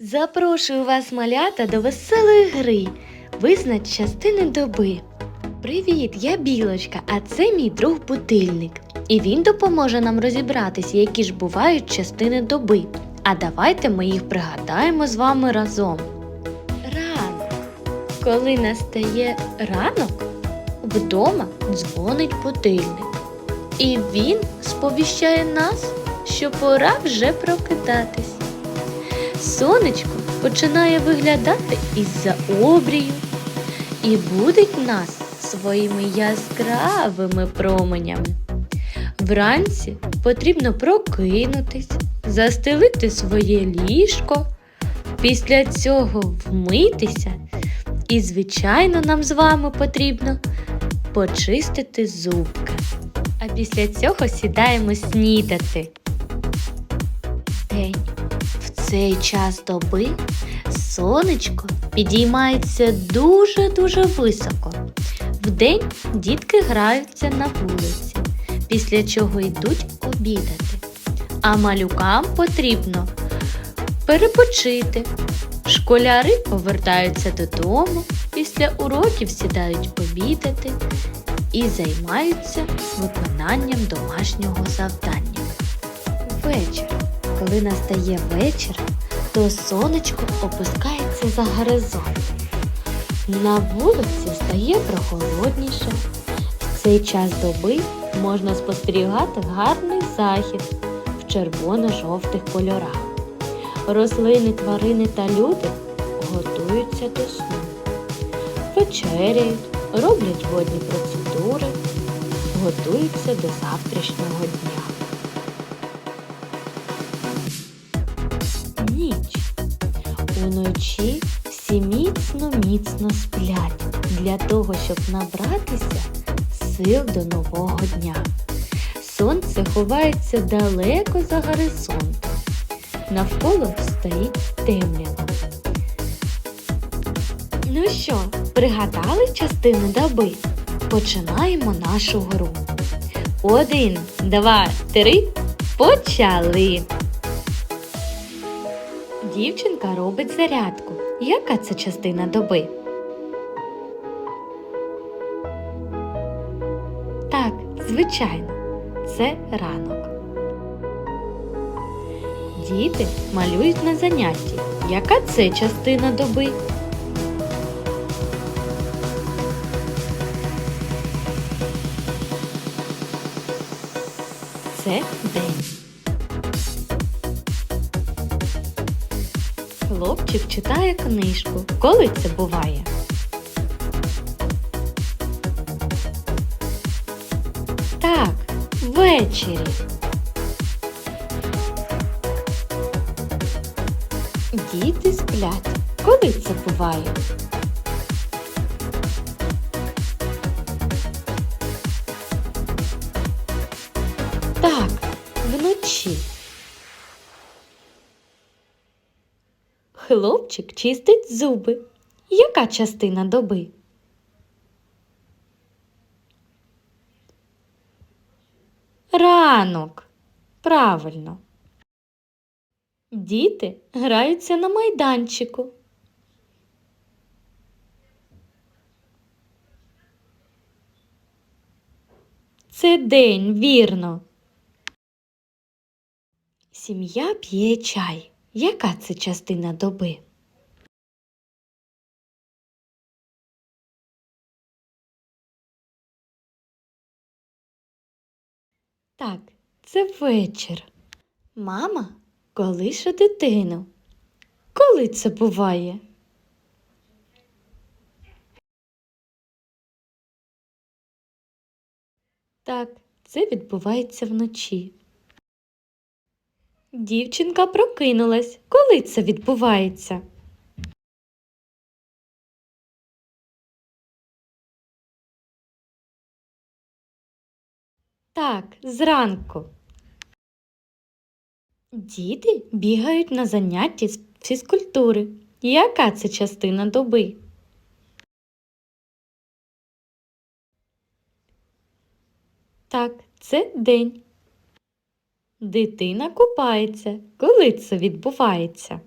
Запрошую вас, малята, до веселої гри. Визнач частини доби. Привіт, я білочка, а це мій друг будильник. І він допоможе нам розібратися, які ж бувають частини доби. А давайте ми їх пригадаємо з вами разом. Ранок. Коли настає ранок, вдома дзвонить будильник. І він сповіщає нас, що пора вже прокидатись. Сонечко починає виглядати із-за обрію і будить нас своїми яскравими променями. Вранці потрібно прокинутись, застелити своє ліжко, після цього вмитися, і, звичайно, нам з вами потрібно почистити зубки. А після цього сідаємо снідати. День. Цей час доби сонечко підіймається дуже-дуже високо. Вдень дітки граються на вулиці, після чого йдуть обідати. А малюкам потрібно перепочити. Школяри повертаються додому, після уроків сідають обідати і займаються виконанням домашнього завдання. Вечір. Коли настає вечір, то сонечко опускається за горизонт. На вулиці стає прохолодніше. В цей час доби можна спостерігати гарний захід в червоно-жовтих кольорах. Рослини, тварини та люди готуються до сну, вечеряють, роблять водні процедури, готуються до завтрашнього дня. Уночі всі міцно міцно сплять для того, щоб набратися сил до нового дня. Сонце ховається далеко за горизонтом. Навколо стоїть темрява. Ну що, пригадали частину доби? Починаємо нашу гру. Один, два, три. Почали! Дівчинка робить зарядку. Яка це частина доби? Так, звичайно, це ранок. Діти малюють на занятті. Яка це частина доби? Це день. Хлопчик читає книжку. Коли це буває? Так, ввечері. Діти сплять. Коли це буває? Так, Хлопчик чистить зуби. Яка частина доби? Ранок. Правильно. Діти граються на майданчику. Це день, вірно. Сім'я п'є чай. Яка це частина доби? Так, це вечір. Мама колише дитину. Коли це буває? Так, це відбувається вночі. Дівчинка прокинулась. Коли це відбувається? Так, зранку. Діти бігають на занятті з фізкультури. Яка це частина доби? Так, це день. Дитина купається. Коли це відбувається?